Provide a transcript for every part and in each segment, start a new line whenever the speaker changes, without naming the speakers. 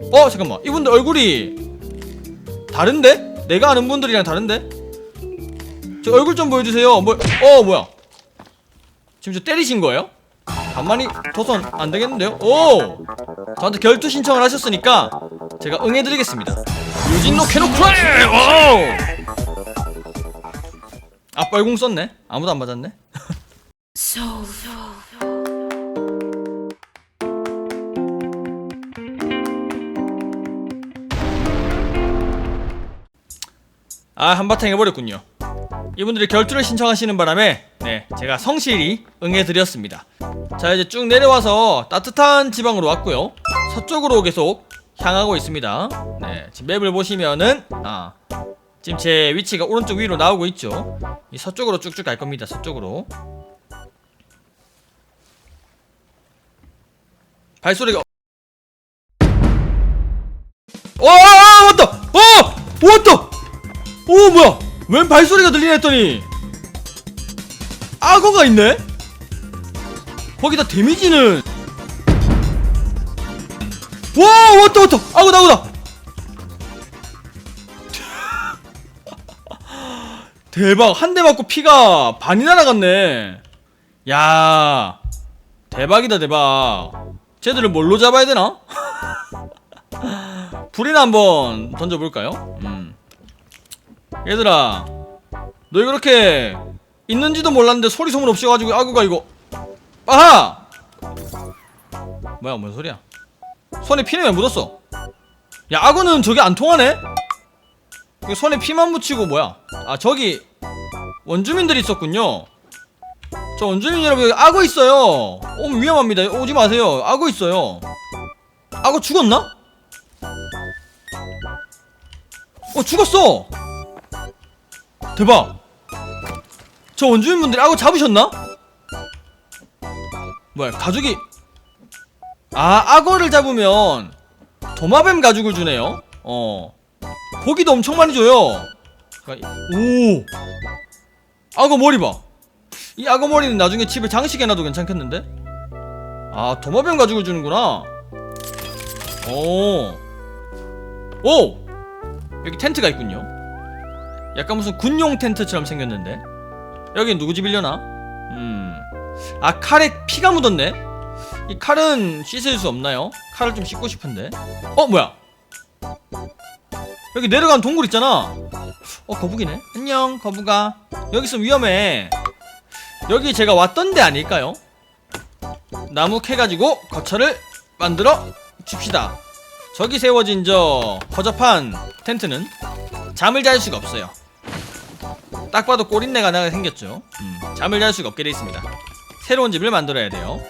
어 잠깐만 이분들 얼굴이 다른데? 내가 아는 분들이랑 다른데? 저 얼굴 좀 보여주세요 뭐, 어 뭐야 지금 저 때리신 거예요? 가만히 둬선 안 되겠는데요? 오! 저한테 결투 신청을 하셨으니까 제가 응해드리겠습니다 유진노 캐노크라이! 오! 아 뻘궁 썼네 아무도 안 맞았네 아 한바탕 해버렸군요 이분들이 결투를 신청하시는 바람에 네 제가 성실히 응해드렸습니다 자 이제 쭉 내려와서 따뜻한 지방으로 왔고요 서쪽으로 계속 향하고 있습니다 네 지금 맵을 보시면은 아 지금 제 위치가 오른쪽 위로 나오고 있죠 이 서쪽으로 쭉쭉 갈 겁니다 서쪽으로 발소리가 와 왔다 어 왔다 오 뭐야? 웬 발소리가 들리나 했더니. 악어가 있네? 거기다 데미지는. 와 왔다 왔다. 악어다 악어다. 대박. 한 대 맞고 피가 반이 날아갔네. 야 대박이다 대박. 쟤들을 뭘로 잡아야 되나? 불이나 한번 던져볼까요? 음. 얘들아 너 이렇게 있는지도 몰랐는데 소리 소문 없이 가지고 아구가 이거 아하! 뭐야 뭔 소리야? 손에 피는 왜 묻었어? 야 아구는 저게 안 통하네? 그 손에 피만 묻히고 뭐야? 아 저기 원주민들이 있었군요. 저 원주민 여러분 여기 악어 있어요. 어 위험합니다. 오지 마세요. 악어 있어요. 악어 죽었나? 어 죽었어 대박. 저 원주민분들이 악어 잡으셨나? 뭐야 가죽이. 아 악어를 잡으면 도마뱀 가죽을 주네요. 어. 고기도 엄청 많이 줘요. 오. 악어 머리 봐이 악어 머리는 나중에 집에 장식해 놔도 괜찮겠는데? 아 도마뱀 가죽을 주는구나. 오. 오! 여기 텐트가 있군요 약간 무슨 군용 텐트처럼 생겼는데. 여긴 누구 집이려나? 음. 아 칼에 피가 묻었네? 이 칼은 씻을 수 없나요? 칼을 좀 씻고 싶은데. 어 뭐야? 여기 내려가는 동굴 있잖아. 어 거북이네. 안녕 거북아. 여기 있으면 위험해. 여기 제가 왔던 데 아닐까요? 나무 캐가지고 거처를 만들어 줍시다. 저기 세워진 저 허접한 텐트는 잠을 잘 수가 없어요 딱 봐도 꼬린내가 나게 생겼죠. 음, 잠을 잘 수가 없게 돼 있습니다. 새로운 집을 만들어야 돼요.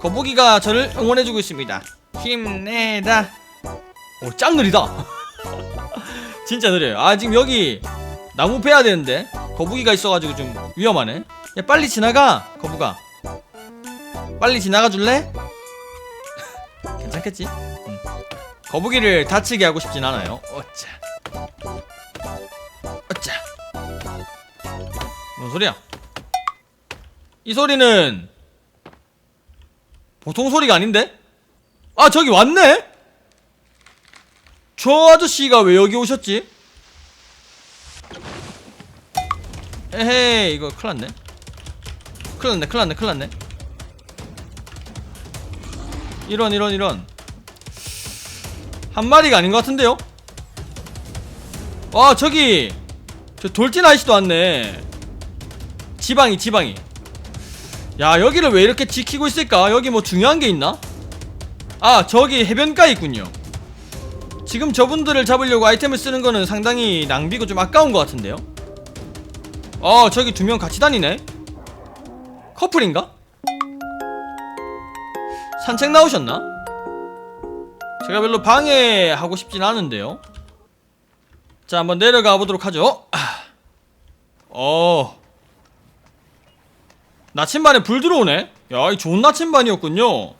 거북이가 저를 응원해주고 있습니다. 힘내다. 오짱 느리다. 진짜 느려요. 아 지금 여기 나무 베야 되는데 거북이가 있어가지고 좀 위험하네. 야 빨리 지나가 거북아. 빨리 지나가 줄래? 괜찮겠지? 음. 거북이를 다치게 하고 싶진 않아요. 어짜 소리야 이 소리는 보통 소리가 아닌데? 아 저기 왔네? 저 아저씨가 왜 여기 오셨지? 에헤이 이거 큰일났네 큰일났네 큰일났네 큰일났네 이런 이런 이런 한 마리가 아닌 것 같은데요? 와 저기 저 돌진 아저씨도 왔네 지방이 지방이 야 여기를 왜 이렇게 지키고 있을까? 여기 뭐 중요한 게 있나? 아 저기 해변가에 있군요 지금 저분들을 잡으려고 아이템을 쓰는 거는 상당히 낭비고 좀 아까운 것 같은데요 어 저기 두 명 같이 다니네 커플인가? 산책 나오셨나? 제가 별로 방해하고 싶진 않은데요 자 한번 내려가 보도록 하죠 아. 어 나침반에 불 들어오네? 야 이 좋은 나침반이었군요.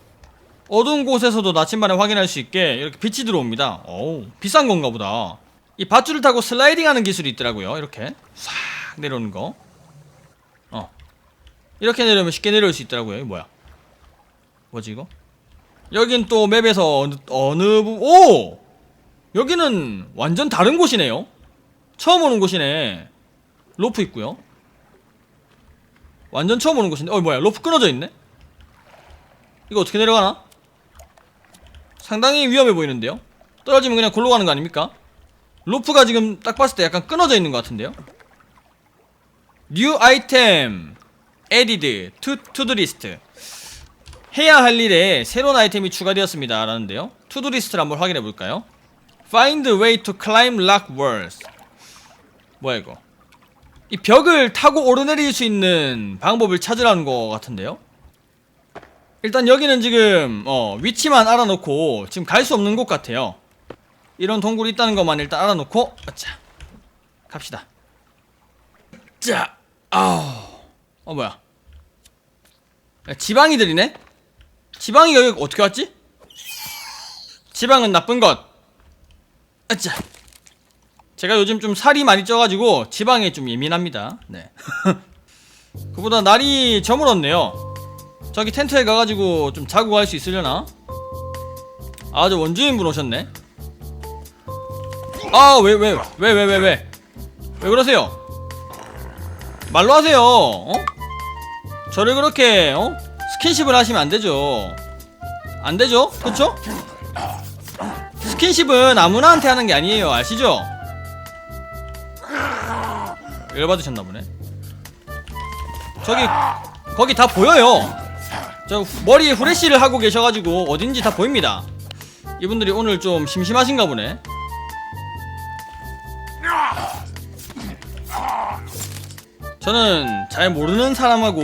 어두운 곳에서도 나침반을 확인할 수 있게 이렇게 빛이 들어옵니다. 어우 비싼 건가 보다. 이 밧줄을 타고 슬라이딩 하는 기술이 있더라고요 이렇게. 싹 내려오는 거. 어. 이렇게 내려오면 쉽게 내려올 수 있더라고요. 이거 뭐야? 뭐지 이거? 여긴 또 맵에서 어느, 어느 부... 오! 여기는 완전 다른 곳이네요. 처음 오는 곳이네. 로프 있고요 완전 처음 오는 곳인데? 어 뭐야. 로프 끊어져 있네? 이거 어떻게 내려가나? 상당히 위험해 보이는데요? 떨어지면 그냥 골로 가는 거 아닙니까? 로프가 지금 딱 봤을 때 약간 끊어져 있는 것 같은데요? 뉴 아이템 to to-do list 해야 할 일에 새로운 아이템이 추가되었습니다 라는데요? to-do 리스트를 한번 확인해 볼까요? Find way to climb lock walls 뭐야 이거 이 벽을 타고 오르내릴 수 있는 방법을 찾으라는 거 같은데요? 일단 여기는 지금 어, 위치만 알아놓고 지금 갈 수 없는 곳 같아요. 이런 동굴이 있다는 것만 일단 알아놓고 자 갑시다. 자 아우. 어 뭐야? 야, 지방이들이네? 지방이 여기 어떻게 왔지? 지방은 나쁜 것. 아짜 제가 요즘 좀 살이 많이 쪄가지고 지방에 좀 예민합니다 네 그보다 날이 저물었네요 저기 텐트에 가가지고 좀 자고 갈 수 있으려나? 아 저 원주민분 오셨네 아 왜 왜 왜 왜 왜 왜 왜 그러세요 말로 하세요 어? 저를 그렇게 어? 스킨십을 하시면 안 되죠 안 되죠? 그쵸? 스킨십은 아무나한테 하는 게 아니에요 아시죠? 열받으셨나 보네. 저기 거기 다 보여요. 저 후- 머리에 후레쉬를 하고 계셔가지고 어딘지 다 보입니다. 이분들이 오늘 좀 심심하신가 보네. 저는 잘 모르는 사람하고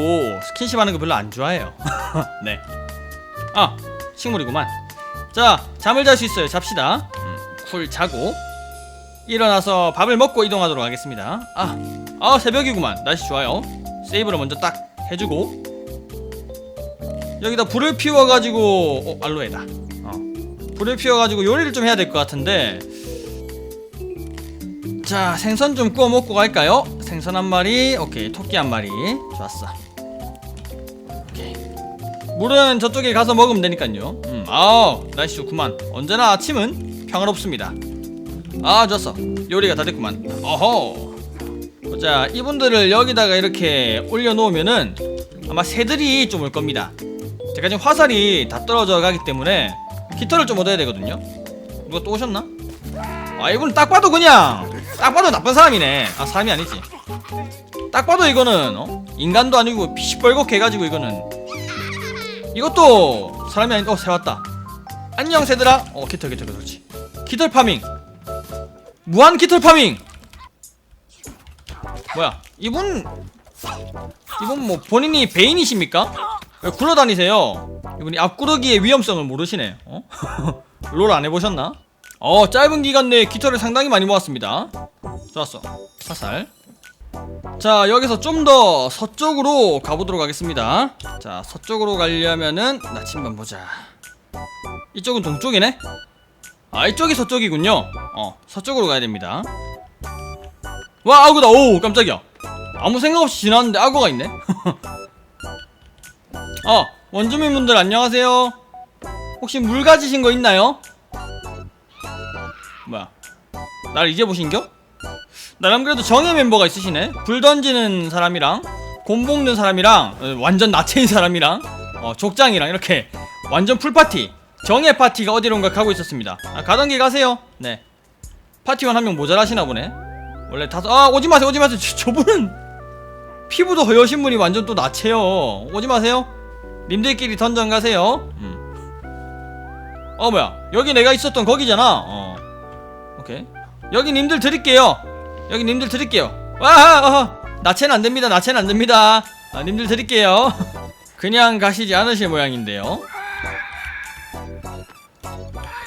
스킨십 하는 거 별로 안 좋아해요. 네. 아 식물이구만. 자 잠을 잘 수 있어요. 잡시다. 음, 쿨 자고 일어나서 밥을 먹고 이동하도록 하겠습니다. 아, 아 새벽이구만. 날씨 좋아요. 세이브를 먼저 딱 해주고. 여기다 불을 피워가지고 어 알로에다. 어. 불을 피워가지고 요리를 좀 해야 될 것 같은데. 자 생선 좀 구워 먹고 갈까요? 생선 한 마리 오케이 토끼 한 마리. 좋았어. 오케이. 물은 저쪽에 가서 먹으면 되니까요. 음, 아우 날씨 좋구만. 언제나 아침은 평화롭습니다 아 좋았어. 요리가 다 됐구만. 어허. 자 이분들을 여기다가 이렇게 올려놓으면은 아마 새들이 좀 올 겁니다. 제가 지금 화살이 다 떨어져 가기 때문에 깃털을 좀 얻어야 되거든요. 누가 또 오셨나? 아 이분 딱 봐도 그냥 딱 봐도 나쁜 사람이네. 아 사람이 아니지. 딱 봐도 이거는 어? 인간도 아니고 시뻘겋게 해가지고 이거는. 이것도 사람이 아닌데 어 새 왔다. 안녕 새들아. 어 깃털 깃털 그렇지. 깃털 파밍 무한 깃털 파밍. 뭐야? 이분 이분 뭐 본인이 베인이십니까? 왜 굴러다니세요? 이분이 앞구르기의 위험성을 모르시네. 어? 롤 안 해보셨나? 어 짧은 기간 내에 깃털을 상당히 많이 모았습니다. 좋았어. 화살. 자 여기서 좀 더 서쪽으로 가보도록 하겠습니다. 자 서쪽으로 가려면은 나침반 보자. 이쪽은 동쪽이네 아 이쪽이 서쪽이군요. 어 서쪽으로 가야 됩니다. 와 악어다. 오 깜짝이야. 아무 생각 없이 지나왔는데 악어가 있네. 어 원주민분들 안녕하세요. 혹시 물 가지신 거 있나요? 뭐야? 날 이제 보신겨? 나름 그래도 정예 멤버가 있으시네. 불 던지는 사람이랑 곰 볶는 사람이랑 어, 완전 나체인 사람이랑 어, 족장이랑 이렇게 완전 풀파티 정예 파티가 어디론가 가고 있었습니다. 아, 가던 길 가세요. 네. 파티원 한 명 모자라시나 보네. 원래 다섯 아 오지 마세요 오지 마세요. 저, 저분은 피부도 허여신 분이 완전 또 나체요. 오지 마세요. 님들끼리 던전 가세요. 음. 어 뭐야. 여기 내가 있었던 거기잖아. 어. 오케이. 여기 님들 드릴게요. 여기 님들 드릴게요. 와하 어허 나체는 안됩니다 나체는 안됩니다. 아, 님들 드릴게요. 그냥 가시지 않으실 모양인데요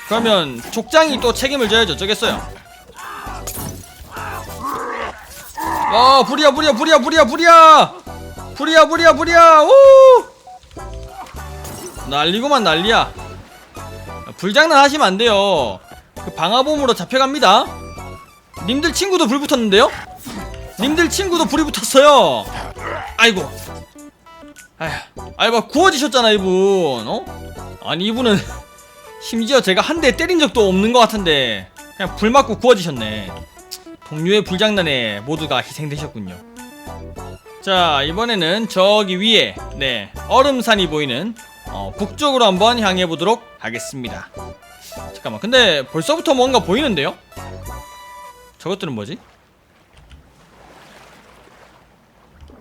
그러면 족장이 또 책임을 져야죠 저겠어요? 어 불이야 불이야 불이야 불이야 불이야! 불이야 불이야 불이야! 오 난리고만 난리야. 불장난 하시면 안 돼요. 그 방화범으로 잡혀갑니다. 님들 친구도 불 붙었는데요? 님들 친구도 불이 붙었어요. 아이고. 아휴 아이고 구워지셨잖아 이분 어? 아니 이분은 심지어 제가 한 대 때린 적도 없는 것 같은데 그냥 불 맞고 구워지셨네. 동료의 불장난에 모두가 희생되셨군요. 자 이번에는 저기 위에 네 얼음산이 보이는 어, 북쪽으로 한번 향해 보도록 하겠습니다. 잠깐만 근데 벌써부터 뭔가 보이는데요? 저것들은 뭐지?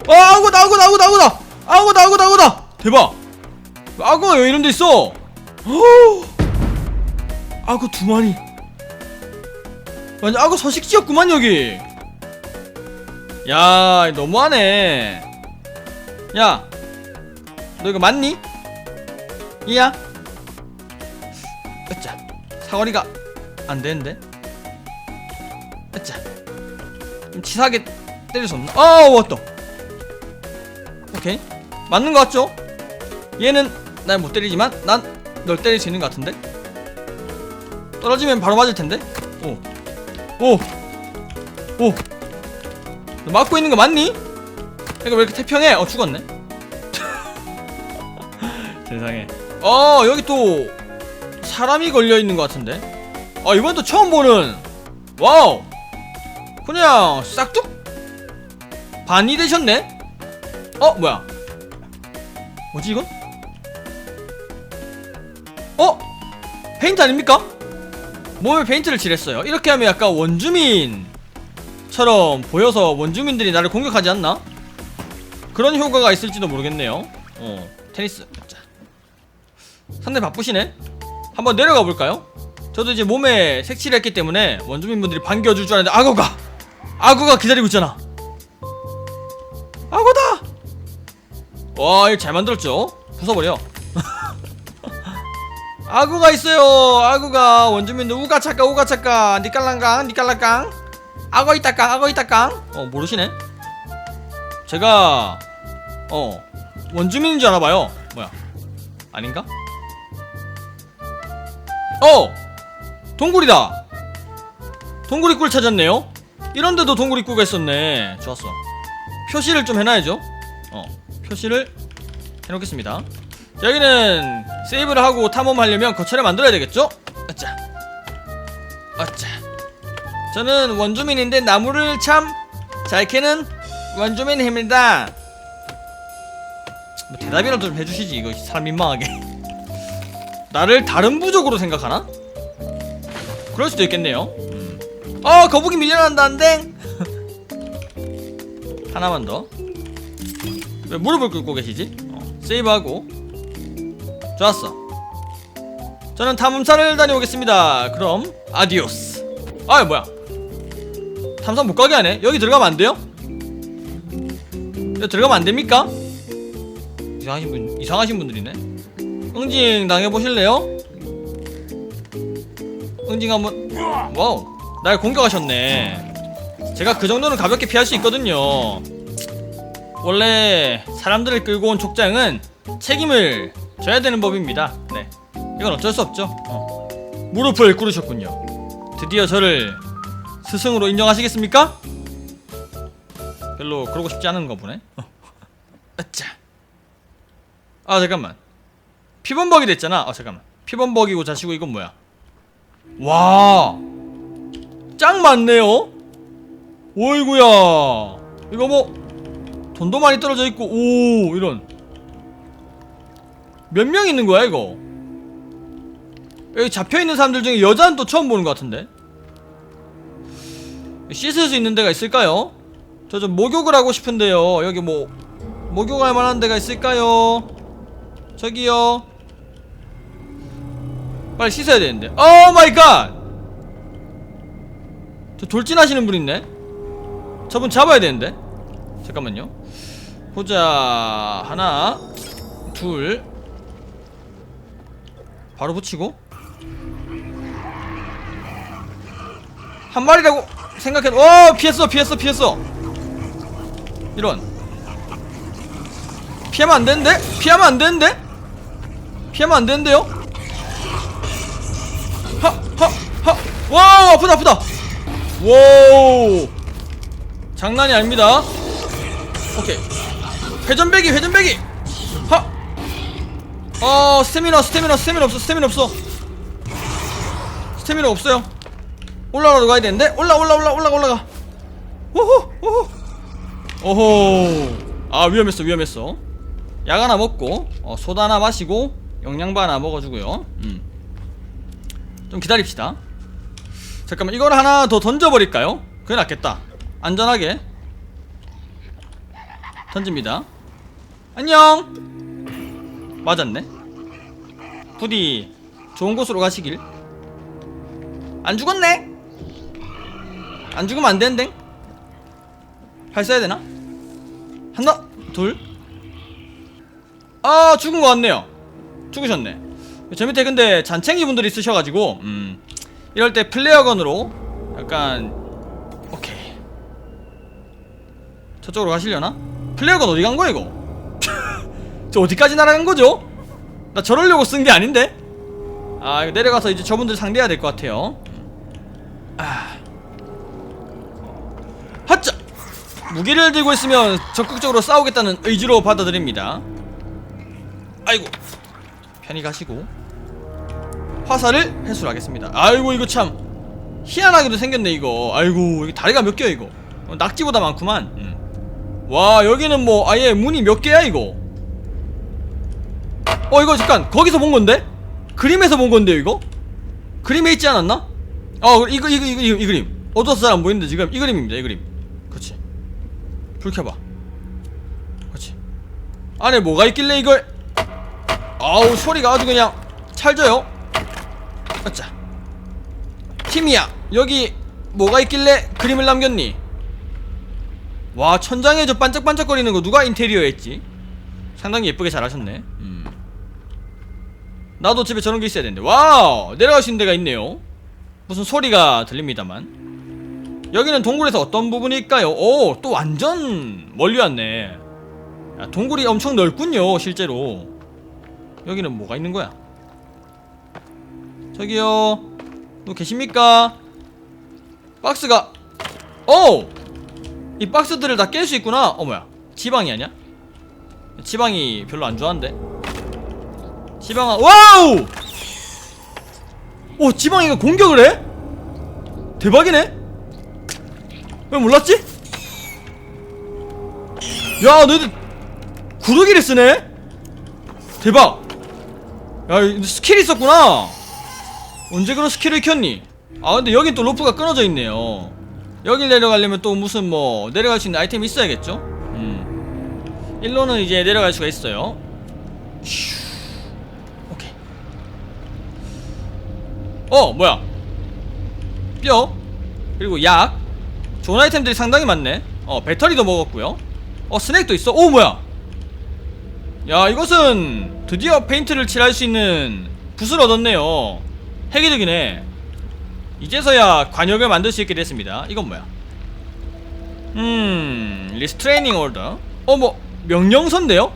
아 아구다 아구다 아구다 아구다 아구다 아구다 아구다 대박! 아구가 왜 이런 데 있어! 허! 아구 두 마리. 완전 아구 서식지였구만 여기. 야 너무하네. 야 너 이거 맞니? 이야. 으짜 사거리가 안 되는데. 으짜 좀 치사하게 때릴 수 없나? 아 왔다. 오케이. 맞는 거 같죠? 얘는 날 못 때리지만 난 널 때릴 수 있는 것 같은데 떨어지면 바로 맞을 텐데? 오 오 오 너 맞고 있는 거 맞니? 이거 왜 이렇게 태평해? 어 죽었네. 세상에. 어 여기 또 사람이 걸려 있는 것 같은데? 아 이번 또 처음 보는. 와우. 그냥 싹둑 반이 되셨네? 어 뭐야? 뭐지 이건? 어? 페인트 아닙니까 몸에 페인트를 칠했어요? 이렇게 하면 약간 원주민처럼 보여서 원주민들이 나를 공격하지 않나? 그런 효과가 있을지도 모르겠네요. 어 테니스. 자. 상당히 바쁘시네. 한번 내려가 볼까요? 저도 이제 몸에 색칠을 했기 때문에 원주민분들이 반겨줄 줄 알았는데 악어가! 악어가 기다리고 있잖아. 악어다! 와 이거 잘 만들었죠? 부숴버려 악어가 있어요. 악어가. 원주민들 우가차까 우가차까 니깔랑강 니깔랑강. 악어 있다깡 악어 있다깡. 어 모르시네. 제가 어 원주민인 줄 알아봐요. 뭐야? 아닌가? 어! 동굴이다! 동굴입구를 찾았네요? 이런데도 동굴입구가 있었네. 좋았어. 표시를 좀 해놔야죠. 어 표시를 해놓겠습니다. 자, 여기는 세이브를 하고 탐험하려면 거처를 만들어야 되겠죠? 아짜 아짜 저는 원주민인데 나무를 참 잘 캐는 원주민입니다 뭐 대답이라도 좀 해주시지 이거 사람 민망하게 나를 다른 부족으로 생각하나? 그럴 수도 있겠네요 음. 어 거북이 밀려난다는데 하나만 더 왜 무릎을 꿇고 계시지? 어, 세이브하고 좋았어. 저는 탐험사를 다녀오겠습니다. 그럼 아디오스. 아 뭐야? 탐사 못 가게 하네. 여기 들어가면 안 돼요? 여기 들어가면 안 됩니까? 이상하신 분 이상하신 분들이네. 응징 당해보실래요? 응징 한번 와우. 날 공격하셨네. 제가 그 정도는 가볍게 피할 수 있거든요. 원래 사람들을 끌고 온 족장은 책임을 져야 되는 법입니다. 네. 이건 어쩔 수 없죠. 어. 무릎을 꿇으셨군요. 드디어 저를 스승으로 인정하시겠습니까? 별로 그러고 싶지 않은 거 보네. 어. 아 잠깐만. 피범벅이 됐잖아. 아 잠깐만. 피범벅이고 자시고 이건 뭐야? 와 짱 많네요. 오이구야. 이거 뭐 돈도 많이 떨어져 있고 오 이런 몇 명 있는 거야 이거? 여기 잡혀 있는 사람들 중에 여자는 또 처음 보는 것 같은데? 씻을 수 있는 데가 있을까요? 저 좀 목욕을 하고 싶은데요. 여기 뭐 목욕할 만한 데가 있을까요? 저기요. 빨리 씻어야 되는데. 오 마이 갓! 저 돌진하시는 분 있네? 저분 잡아야 되는데? 잠깐만요. 보자. 하나 둘 바로 붙이고. 한 마리라고 생각해도 어 피했어 피했어 피했어. 이런. 피하면 안 되는데? 피하면 안 되는데? 피하면 안 되는데요? 하 하 하 와 아프다 아프다. 와 장난이 아닙니다. 오케이. 회전배기 회전배기. 하 어 스태미나 스태미나 스태미나 없어 스태미나 없어. 스태미나 없어요. 올라가러 가야 되는데? 올라 올라 올라 올라 올라가. 오호 오호 오호. 아 위험했어 위험했어. 약 하나 먹고 어, 소다 하나 마시고 영양바 하나 먹어주고요. 음. 좀 기다립시다. 잠깐만 이걸 하나 더 던져버릴까요? 그게 낫겠다. 안전하게. 던집니다. 안녕 맞았네. 부디 좋은 곳으로 가시길. 안 죽었네. 안 죽으면 안 되는데. 발 써야 되나? 하나 둘아 죽은 것 같네요. 죽으셨네. 저 밑에 근데 잔챙이 분들이 있으셔가지고 음 이럴 때 플레어건으로 약간 오케이. 저쪽으로 가시려나? 플레어건 어디 간 거야 이거? 저 어디까지 날아간 거죠? 나 저러려고 쓴 게 아닌데? 아 이거 내려가서 이제 저분들 상대해야 될 것 같아요. 아. 하짜! 무기를 들고 있으면 적극적으로 싸우겠다는 의지로 받아들입니다. 아이고. 편히 가시고. 화살을 회수하겠습니다. 아이고 이거 참. 희한하게도 생겼네 이거. 아이고 이게 다리가 몇 개야 이거? 어, 낙지보다 많구만. 음. 와 여기는 뭐 아예 문이 몇 개야 이거 어 이거 잠깐 거기서 본 건데? 그림에서 본 건데요 이거? 그림에 있지 않았나? 어 이거 이거 이거 이거 이 그림. 어두워서 잘 안 보이는데 지금 이 그림입니다 이 그림. 그렇지. 불 켜봐. 그렇지. 안에 뭐가 있길래 이걸? 아우 소리가 아주 그냥 찰져요. 아짜. 팀이야 여기 뭐가 있길래 그림을 남겼니? 와 천장에 저 반짝반짝거리는 거 누가 인테리어 했지? 상당히 예쁘게 잘하셨네. 음. 나도 집에 저런 게 있어야 되는데. 와우! 있는 데가 있네요. 무슨 소리가 들립니다만. 여기는 동굴에서 어떤 부분일까요? 오 또 완전 멀리 왔네. 야, 동굴이 엄청 넓군요 실제로. 여기는 뭐가 있는 거야? 저기요. 누구 계십니까? 박스가. 오! 이 박스들을 다 깰 수 있구나. 어 뭐야 지방이 아니야? 지방이 별로 안 좋아한대 지방아 와우! 오 지방이가 공격을 해? 대박이네? 왜 몰랐지? 야 너희들 구르기를 쓰네? 대박 야이 스킬이 있었구나 언제 그런 스킬을 켰니? 아 근데 여긴 또 로프가 끊어져 있네요 여길 내려가려면 또 무슨 뭐 내려갈 수 있는 아이템이 있어야겠죠? 음 일로는 이제 내려갈 수가 있어요 슈. 오케이 어 뭐야? 뼈? 그리고 약? 좋은 아이템들이 상당히 많네. 어 배터리도 먹었고요. 어 스낵도 있어? 오 뭐야? 야 이것은 드디어 페인트를 칠할 수 있는 붓을 얻었네요. 획이득이네. 이제서야 관역을 만들 수 있게 됐습니다. 이건 뭐야? 음 리스트레이닝 order 어뭐 명령서인데요?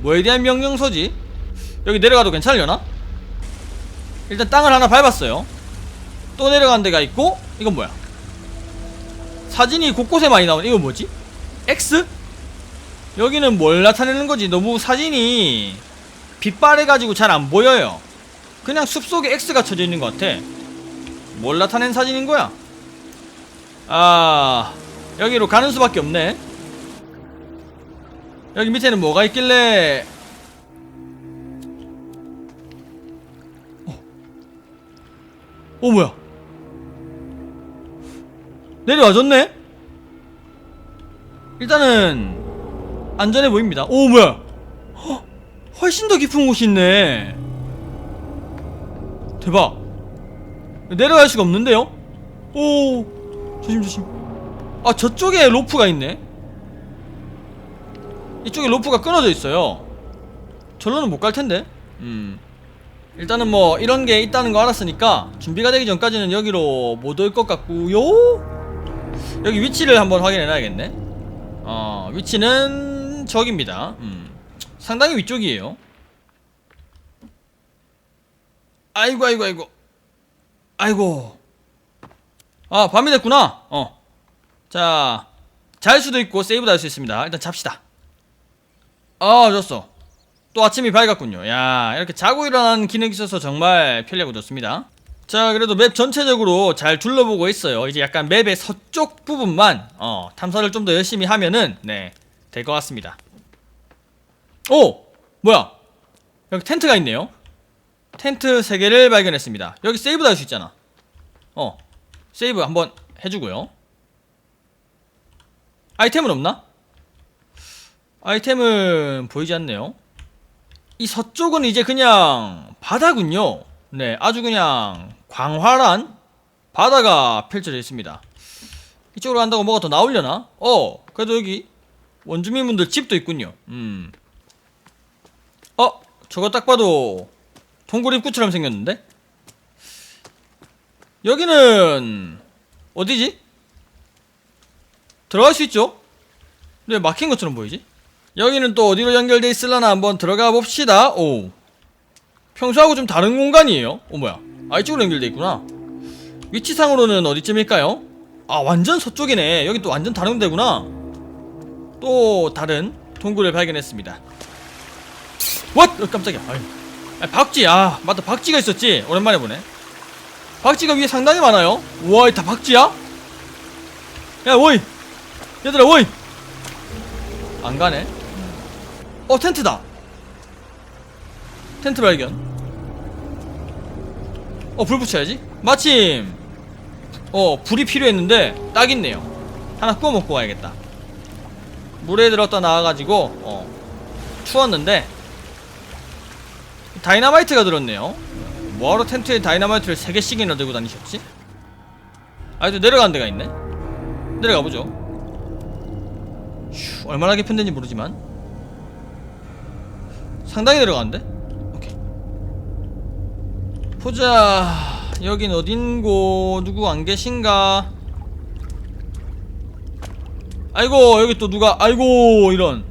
뭐에 대한 명령서지? 여기 내려가도 괜찮으려나? 일단 땅을 하나 밟았어요 또 내려가는 데가 있고 이건 뭐야 사진이 곳곳에 많이 나오네 이거 뭐지? X? 여기는 뭘 나타내는 거지? 너무 사진이 빛발해가지고 잘 안 보여요. 그냥 숲속에 X가 쳐져 있는 것 같아. 뭘 나타낸 사진인 거야? 아, 여기로 가는 수밖에 없네. 여기 밑에는 뭐가 있길래. 어 뭐야? 내려와줬네? 일단은 안전해 보입니다. 오 뭐야? 헉, 훨씬 더 깊은 곳이 있네. 대박. 내려갈 수가 없는데요? 오 조심 조심. 아 저쪽에 로프가 있네. 이쪽에 로프가 끊어져 있어요. 절로는 못 갈 텐데. 음. 일단은 뭐 이런 게 있다는 거 알았으니까 준비가 되기 전까지는 여기로 못 올 것 같고요. 여기 위치를 한번 확인해 놔야겠네. 어 위치는 저기입니다. 음. 상당히 위쪽이에요. 아이고 아이고 아이고 아이고 아 밤이 됐구나 어자 잘 수도 있고 세이브 도 할 수 있습니다 일단 잡시다 아 좋았어 또 아침이 밝았군요. 야, 이렇게 자고 일어나는 기능이 있어서 정말 편리하고 좋습니다. 자, 그래도 맵 전체적으로 잘 둘러보고 있어요. 이제 약간 맵의 서쪽 부분만 어, 탐사를 좀 더 열심히 하면은 네, 될 것 같습니다. 오! 뭐야? 여기 텐트가 있네요. 텐트 3개를 발견했습니다. 여기 세이브도 할 수 있잖아. 어. 세이브 한번 해주고요. 아이템은 없나? 아이템은 보이지 않네요. 이 서쪽은 이제 그냥 바다군요. 네, 아주 그냥 광활한 바다가 펼쳐져 있습니다. 이쪽으로 간다고 뭐가 더 나오려나? 어, 그래도 여기 원주민분들 집도 있군요. 음. 어, 저거 딱 봐도 동굴 입구처럼 생겼는데? 여기는 어디지? 들어갈 수 있죠? 왜 막힌 것처럼 보이지? 여기는 또 어디로 연결돼 있을라나 한번 들어가 봅시다. 오. 평소하고 좀 다른 공간이에요. 오 뭐야? 아 이쪽으로 연결돼 있구나. 위치상으로는 어디쯤일까요? 아 완전 서쪽이네. 여기 또 완전 다른 데구나. 또 다른 동굴을 발견했습니다. 왓! 어, 깜짝이야. 아유. 아, 박쥐. 아 맞다. 박쥐가 있었지. 오랜만에 보네. 박쥐가 위에 상당히 많아요. 우와, 다 박쥐야? 야, 오이! 얘들아, 오이! 안 가네. 어, 텐트다. 텐트 발견. 어, 불 붙여야지. 마침, 어, 불이 필요했는데, 딱 있네요. 하나 구워 먹고 가야겠다. 물에 들었다 나와가지고, 어, 추웠는데, 다이나마이트가 들었네요. 뭐하러 텐트에 다이나마이트를 3개씩이나 들고 다니셨지? 아, 또 내려가는 데가 있네? 내려가 보죠. 휴, 얼마나 데인지 모르지만. 상당히 내려가는데? 오케이. 보자. 여긴 어딘고? 누구 안 계신가? 아이고, 여기 또 누가, 아이고, 이런.